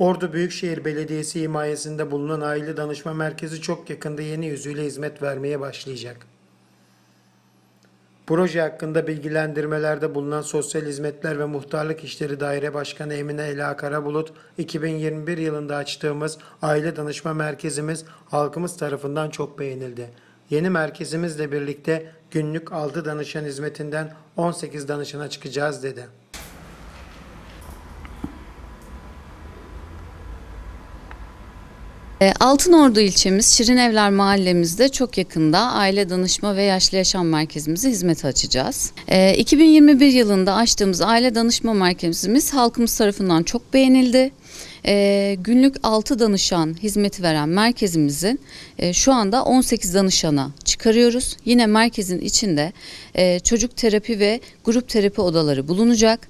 Ordu Büyükşehir Belediyesi himayesinde bulunan aile danışma merkezi çok yakında yeni yüzüyle hizmet vermeye başlayacak. Proje hakkında bilgilendirmelerde bulunan Sosyal Hizmetler ve Muhtarlık İşleri Daire Başkanı Emine Ela Karabulut, 2021 yılında açtığımız aile danışma merkezimiz halkımız tarafından çok beğenildi. Yeni merkezimizle birlikte günlük 6 danışan hizmetinden 18 danışana çıkacağız dedi. Altınordu ilçemiz Şirinevler mahallemizde çok yakında aile danışma ve yaşlı yaşam merkezimizi hizmete açacağız. E, 2021 yılında açtığımız aile danışma merkezimiz halkımız tarafından çok beğenildi. E, günlük 6 danışan hizmeti veren merkezimizin e, şu anda 18 danışana çıkarıyoruz. Yine merkezin içinde e, çocuk terapi ve grup terapi odaları bulunacak.